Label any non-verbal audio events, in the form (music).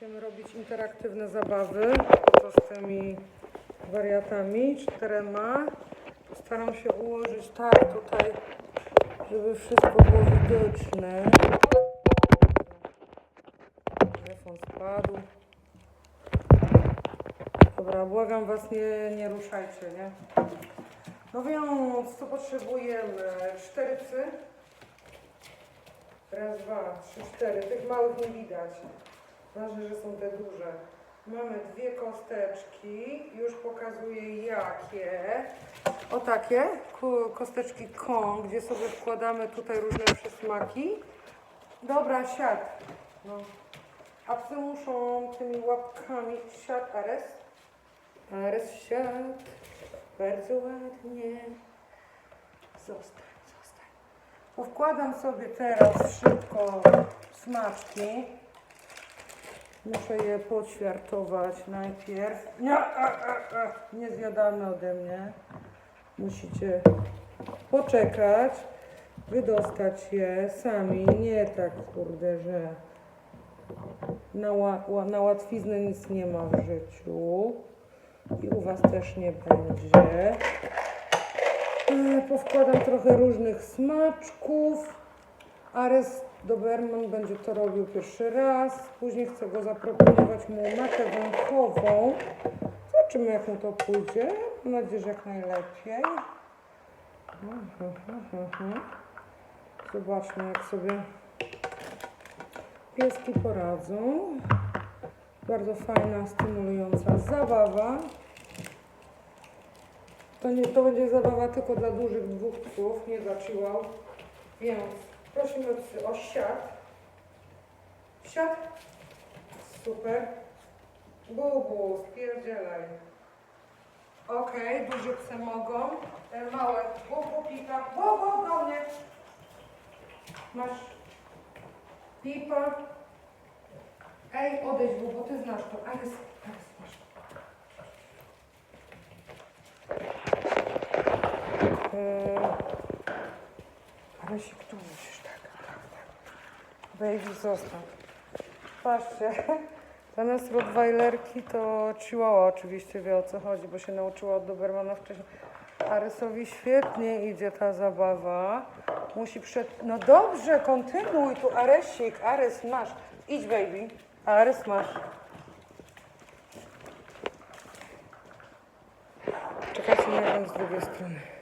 Będziemy robić interaktywne zabawy z tymi wariatami, czterema. Postaram się ułożyć tak tutaj, żeby wszystko było widoczne. Telefon spadł. Dobra, błagam Was, nie, nie ruszajcie, nie? No więc, co potrzebujemy? Cztery. Raz, dwa, trzy, cztery. Tych małych nie widać. Ważne, że są te duże. Mamy dwie kosteczki. Już pokazuję jakie. O takie. Kosteczki Kong, gdzie sobie wkładamy tutaj różne przysmaki. Dobra, siad. No. A psy muszą tymi łapkami siad, Ares. Ares siad. Bardzo ładnie. Zostań, zostań. Powkładam sobie teraz szybko smaczki. Muszę je poćwiartować najpierw. Nie, nie zjadane ode mnie. Musicie poczekać, wydostać je sami. Nie tak, kurde, że na, na łatwiznę nic nie ma w życiu. I u Was też nie będzie. E, Powkładam trochę różnych smaczków. Ares Doberman będzie to robił pierwszy raz. Później chcę go zaproponować mu matę węchową. Zobaczymy jak mu to pójdzie. Mam nadzieję, że jak najlepiej. Zobaczmy jak sobie pieski poradzą. Bardzo fajna, stymulująca zabawa. To, nie, to będzie zabawa tylko dla dużych dwóch psów, nie dla chihuahua. Więc prosimy o siad. Siad. Super. Bubu, spierdzielaj. Okej, duże psy mogą. Te małe. Bubu, pipa. Bubu, do mnie. Masz pipa. Ej, odejdź, Bubu, ty znasz to. Ares, Ares, masz. Tak, tak, tak. Baby, zostaw. Patrzcie, (laughs) zamiast Rottweilerki to Chihuahua oczywiście wie o co chodzi, bo się nauczyła od Dobermana wcześniej. Aresowi świetnie idzie ta zabawa. Musi przed... No dobrze, kontynuuj tu, Aresik, Ares masz. Idź, baby. Ares masz. Czekajcie, ja z drugiej strony.